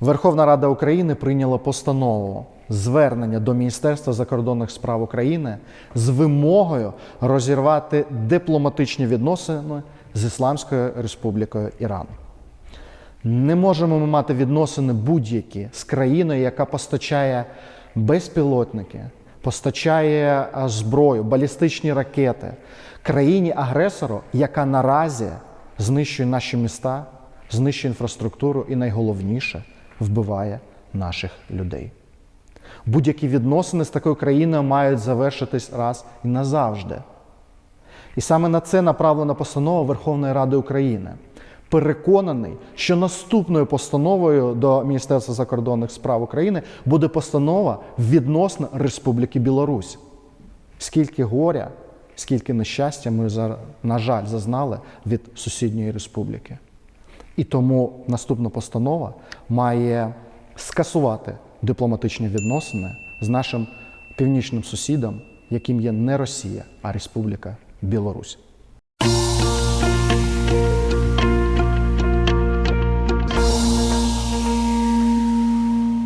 Верховна Рада України прийняла постанову звернення до Міністерства закордонних справ України з вимогою розірвати дипломатичні відносини з Ісламською Республікою Іран. Не можемо ми мати відносини будь-які з країною, яка постачає безпілотники, постачає зброю, балістичні ракети, країні-агресору, яка наразі знищує наші міста, знищує інфраструктуру і найголовніше вбиває наших людей. Будь-які відносини з такою країною мають завершитись раз і назавжди. І саме на це направлена постанова Верховної Ради України. Переконаний, що наступною постановою до Міністерства закордонних справ України буде постанова відносно Республіки Білорусь. Скільки горя, скільки нещастя ми, на жаль, зазнали від сусідньої республіки. І тому наступна постанова має скасувати дипломатичні відносини з нашим північним сусідом, яким є не Росія, а Республіка Білорусь.